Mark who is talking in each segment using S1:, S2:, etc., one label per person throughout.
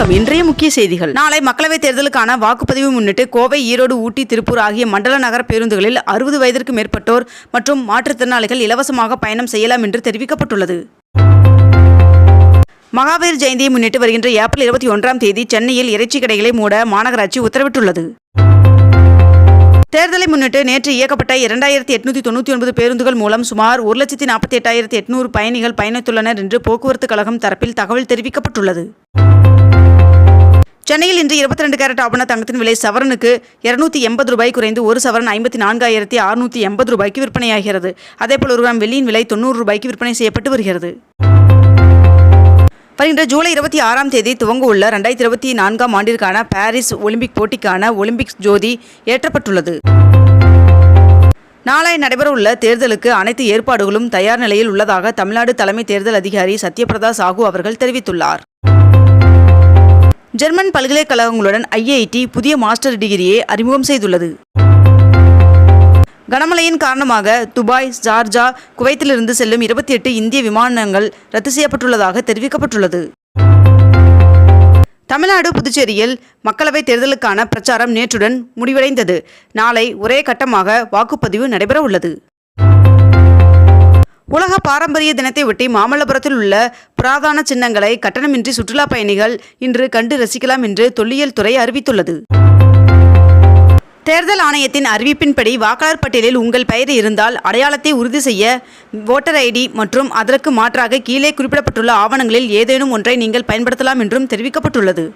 S1: வணக்கம். இன்றைய முக்கிய செய்திகள். நாளை மக்களவைத் தேர்தலுக்கான வாக்குப்பதிவு முன்னிட்டு கோவை ஈரோடு ஊட்டி திருப்பூர் ஆகிய மண்டல நகர பேருந்துகளில் அறுபது வயதிற்கு மேற்பட்டோர் மற்றும் மாற்றுத்திறனாளிகள் இலவசமாக பயணம் செய்யலாம் என்று தெரிவிக்கப்பட்டுள்ளது. மகாவீர் ஜெயந்தியை முன்னிட்டு வருகின்ற ஏப்ரல் இருபத்தி ஒன்றாம் தேதி சென்னையில் இறைச்சி கடைகளை மூட மாநகராட்சி உத்தரவிட்டுள்ளது. தேர்தலை முன்னிட்டு நேற்று இயக்கப்பட்ட இரண்டாயிரத்தி எட்நூத்தி தொண்ணூற்றி ஒன்பது பேருந்துகள் மூலம் சுமார் ஒரு லட்சத்தி நாற்பத்தி எட்டாயிரத்தி எட்நூறு பயணிகள் பயணித்துள்ளனர் என்று போக்குவரத்து கழகம் தரப்பில் தகவல் தெரிவிக்கப்பட்டுள்ளது. சென்னையில் இன்று இருபத்தி ரெண்டு கேரட் ஆபண தங்கத்தின் விலை சவரனுக்கு இருநூத்தி எண்பது ரூபாய் குறைந்து ஒரு சவரன் ஐம்பத்தி நான்காயிரத்தி அறுநூத்தி எண்பது ரூபாய்க்கு விற்பனையாகிறது. அதேபோல் ஒரு கிராம் வெள்ளியின் விலை தொண்ணூறு ரூபாய்க்கு விற்பனை செய்யப்பட்டு வருகிறது. வருகின்ற ஜூலை இருபத்தி ஆறாம் தேதி துவங்க உள்ள ரெண்டாயிரத்தி இருபத்தி நான்காம் ஆண்டிற்கான பாரிஸ் ஒலிம்பிக் போட்டிக்கான ஒலிம்பிக்ஸ் ஜோதி ஏற்றப்பட்டுள்ளது. நாளை நடைபெறவுள்ள தேர்தலுக்கு அனைத்து ஏற்பாடுகளும் தயார் நிலையில் உள்ளதாக தமிழ்நாடு தலைமை தேர்தல் அதிகாரி சத்யபிரதா சாஹூ அவர்கள் தெரிவித்துள்ளார். ஜெர்மன் பல்கலைக்கழகங்களுடன் ஐஐடி புதிய மாஸ்டர் டிகிரியை அறிமுகம் செய்துள்ளது. கனமழையின் காரணமாக துபாய் ஜார்ஜா குவைத்திலிருந்து செல்லும் இருபத்தி எட்டு இந்திய விமானங்கள் ரத்து செய்யப்பட்டுள்ளதாக தெரிவிக்கப்பட்டுள்ளது. தமிழ்நாடு புதுச்சேரியில் மக்களவைத் தேர்தலுக்கான பிரச்சாரம் நேற்றுடன் முடிவடைந்தது. நாளை ஒரே கட்டமாக வாக்குப்பதிவு நடைபெற உள்ளது உலக பாரம்பரிய தினத்தை ஒட்டி மாமல்லபுரத்தில் உள்ள புராதான சின்னங்களை கட்டணமின்றி சுற்றுலா பயணிகள் இன்று கண்டு ரசிக்கலாம் என்று தொல்லியல் துறை அறிவித்துள்ளது. தேர்தல் ஆணையத்தின் அறிவிப்பின்படி வாக்காளர் பட்டியலில் உங்கள் பெயர் இருந்தால் அடையாளத்தை உறுதி செய்ய ஓட்டர் ஐடி மற்றும் அதற்கு மாற்றாக கீழே குறிப்பிடப்பட்டுள்ள ஆவணங்களில் ஏதேனும் ஒன்றை நீங்கள் பயன்படுத்தலாம் என்றும் தெரிவிக்கப்பட்டுள்ளது.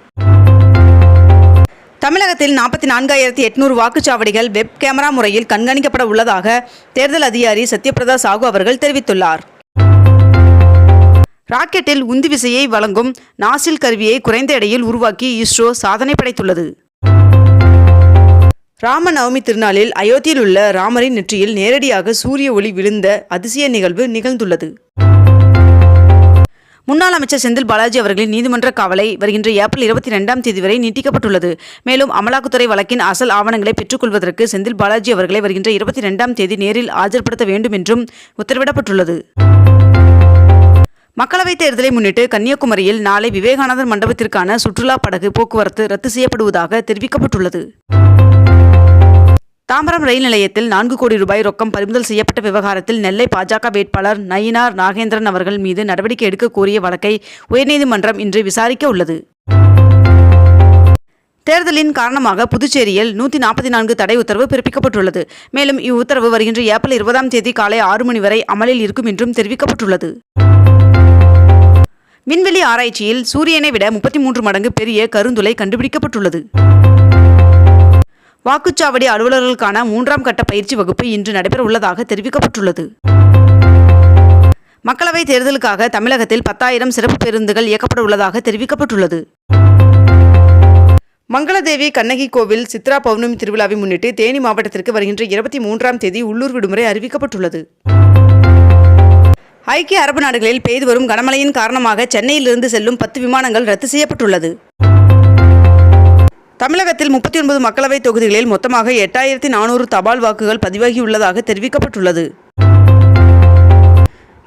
S1: தமிழகத்தில் நாற்பத்தி நான்காயிரத்தி எட்நூறு வாக்குச்சாவடிகள் வெப் கேமரா முறையில் கண்காணிக்கப்பட உள்ளதாக தேர்தல் அதிகாரி சத்யபிரதா சாகு அவர்கள் தெரிவித்துள்ளார். ராக்கெட்டில் உந்து விசையை வழங்கும் நாசில் கருவியை குறைந்த எடையில் உருவாக்கி இஸ்ரோ சாதனை படைத்துள்ளது. ராம நவமி திருநாளில் அயோத்தியில் உள்ள ராமரின் நெற்றியில் நேரடியாக சூரிய ஒளி விழுந்த அதிசய நிகழ்வு நிகழ்ந்துள்ளது. முன்னாள் அமைச்சர் செந்தில் பாலாஜி அவர்களின் நீதிமன்ற காவலை வருகின்ற ஏப்ரல் இருபத்தி ரெண்டாம் தேதி வரை நீட்டிக்கப்பட்டுள்ளது. மேலும் அமலாக்கத்துறை வழக்கின் அசல் ஆவணங்களை பெற்றுக்கொள்வதற்கு செந்தில் பாலாஜி அவர்களை வருகின்ற இருபத்தி ரெண்டாம் தேதி நேரில் ஆஜர்படுத்த வேண்டும் என்றும் உத்தரவிடப்பட்டுள்ளது. மக்களவைத் தேர்தலை முன்னிட்டு கன்னியாகுமரியில் நாளை விவேகானந்தர் மண்டபத்திற்கான சுற்றுலா படகு போக்குவரத்து ரத்து செய்யப்படுவதாக தெரிவிக்கப்பட்டுள்ளது. தாம்பரம் ரயில் நிலையத்தில் நான்கு கோடி ரூபாய் ரொக்கம் பறிமுதல் செய்யப்பட்ட விவகாரத்தில் நெல்லை பாஜக வேட்பாளர் நயினார் நாகேந்திரன் அவர்கள் மீது நடவடிக்கை எடுக்க கோரிய வழக்கை உயர்நீதிமன்றம் இன்று விசாரிக்க உள்ளது. தேர்தலின் காரணமாக புதுச்சேரியில் நூற்றி நாற்பத்தி நான்கு தடை உத்தரவு பிறப்பிக்கப்பட்டுள்ளது. மேலும் இவ்வுத்தரவு வருகின்ற ஏப்ரல் இருபதாம் தேதி காலை ஆறு மணி வரை அமலில் இருக்கும் என்றும் தெரிவிக்கப்பட்டுள்ளது. விண்வெளி ஆராய்ச்சியில் சூரியனை விட முப்பத்தி மூன்று மடங்கு பெரிய கருந்துளை கண்டுபிடிக்கப்பட்டுள்ளது. வாக்குச்சாவடி அலுவலர்களுக்கான மூன்றாம் கட்ட பயிற்சி வகுப்பு இன்று நடைபெற உள்ளதாக தெரிவிக்கப்பட்டுள்ளது. மக்களவைத் தேர்தலுக்காக தமிழகத்தில் பத்தாயிரம் சிறப்பு பேருந்துகள் இயக்கப்பட உள்ளதாக தெரிவிக்கப்பட்டுள்ளது. மங்களதேவி கண்ணகி கோவில் சித்ரா பௌர்ணமி திருவிழாவை முன்னிட்டு தேனி மாவட்டத்திற்கு வருகின்ற இருபத்தி மூன்றாம் தேதி உள்ளூர் விடுமுறை அறிவிக்கப்பட்டுள்ளது. ஐக்கிய அரபு நாடுகளில் பெய்து வரும் கனமழையின் காரணமாக சென்னையிலிருந்து செல்லும் பத்து விமானங்கள் ரத்து செய்யப்பட்டுள்ளது. தமிழகத்தில் முப்பத்தி ஒன்பது மக்களவைத் தொகுதிகளில் மொத்தமாக எட்டாயிரத்தி நானூறு தபால் வாக்குகள் பதிவாகியுள்ளதாக தெரிவிக்கப்பட்டுள்ளது.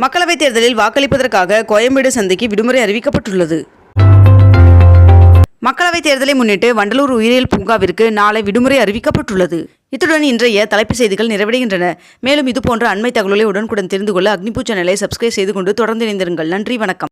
S1: மக்களவைத் தேர்தலில் வாக்களிப்பதற்காக கோயம்பேடு சந்தைக்கு விடுமுறை அறிவிக்கப்பட்டுள்ளது. மக்களவைத் தேர்தலை முன்னிட்டு வண்டலூர் உயிரியல் பூங்காவிற்கு நாளை விடுமுறை அறிவிக்கப்பட்டுள்ளது. இத்துடன் இன்றைய தலைப்புச் செய்திகள் நிறைவடைகின்றன. மேலும் இதுபோன்ற அண்மை தகவல்களை உடனுக்குடன் தெரிந்து கொள்ள அக்னிபூ சேனலை சப்ஸ்கிரைப் செய்து கொண்டு தொடர்ந்து இணைந்திருங்கள். நன்றி வணக்கம்.